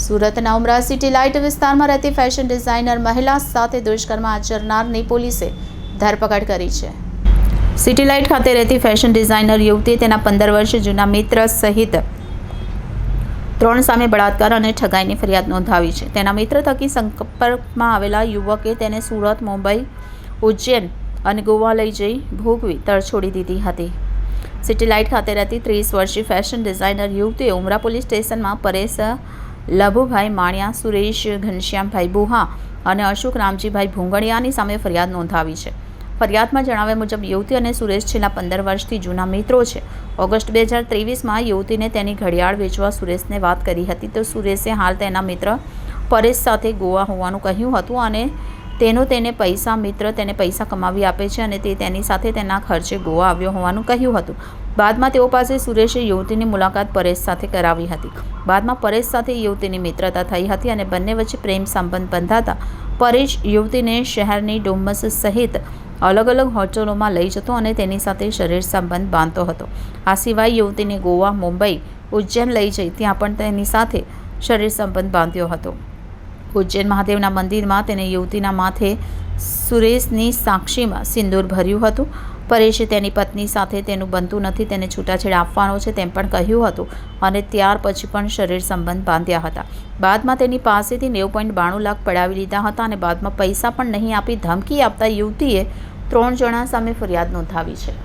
સુરતના ઉમરા city light વિસ્તારમાં રહેતી ફેશન ડિઝાઇનર મહિલા સાથે દુષ્કર્મ આચરનારની પોલીસે ધરપકડ કરી છે. સિટી લાઇટ ખાતે રહેતી ફેશન ડિઝાઇનર યુવતી તેના પંદર વર્ષ જૂના મિત્ર સહિત ત્રણ સામે બળાત્કાર અને ઠગાઈની ફરિયાદ નોંધાવી છે. તેના મિત્ર થકી સંપર્કમાં આવેલા યુવકે તેને સુરત, મુંબઈ, ઉજ્જૈન અને ગોવા લઈ જઈ ભોગવી તરછોડી દીધી હતી. સિટી લાઇટ ખાતે રહેતી ત્રીસ વર્ષીય ફેશન ડિઝાઇનર યુવતીએ ઉમરા પોલીસ સ્ટેશનમાં પરેશ લભુભાઈ માણિયા, સુરેશ ઘનશ્યામભાઈ બુહા અને અશોક રામજીભાઈ ભૂંગળિયાની સામે ફરિયાદ નોંધાવી છે. ફરિયાદમાં જણાવ્યા મુજબ, યુવતી અને સુરેશ છેલ્લા પંદર વર્ષથી જૂના મિત્રો છે. ઓગસ્ટ બે હજાર ત્રેવીસમાં યુવતીને તેની ઘડિયાળ વેચવા સુરેશને વાત કરી હતી તો સુરેશે હાલ તેના મિત્ર પરેશ સાથે ગોવા હોવાનું કહ્યું હતું અને તેનો તેને પૈસા, મિત્ર તેને પૈસા કમાવી આપે છે અને તે તેની સાથે તેના ખર્ચે ગોવા આવ્યો હોવાનું કહ્યું હતું. બાદમાં તેઓ પાસે સુરેશે યુવતીની મુલાકાત પરેશ સાથે કરાવી હતી. બાદમાં પરેશ સાથે યુવતીની મિત્રતા થઈ હતી અને બંને વચ્ચે પ્રેમ સંબંધ બંધાતા પરેશ યુવતીને શહેરની ડુમ્મસ સહિત અલગ અલગ હોટલોમાં લઈ જતો અને તેની સાથે શરીર સંબંધ બાંધતો હતો. આ સિવાય યુવતીને ગોવા, મુંબઈ, ઉજ્જૈન લઈ જઈ ત્યાં પણ તેની સાથે શરીર સંબંધ બાંધ્યો હતો. ઉજ્જૈન મહાદેવના મંદિરમાં તેને યુવતીના માથે સુરેશની સાક્ષીમાં સિંદૂર ભર્યું હતું. પરેશે તેની પત્ની સાથે તેનું બનતું નથી, તેને છૂટાછેડ આપવાનો છે તેમ પણ કહ્યું હતું અને ત્યાર પછી પણ શરીર સંબંધ બાંધ્યા હતા. બાદમાં તેની પાસેથી નેવું પોઈન્ટ બાણું લાખ પડાવી લીધા હતા અને બાદમાં પૈસા પણ નહીં આપી ધમકી આપતા યુવતીએ ત્રણ જણા સામે ફરિયાદ નોંધાવી છે.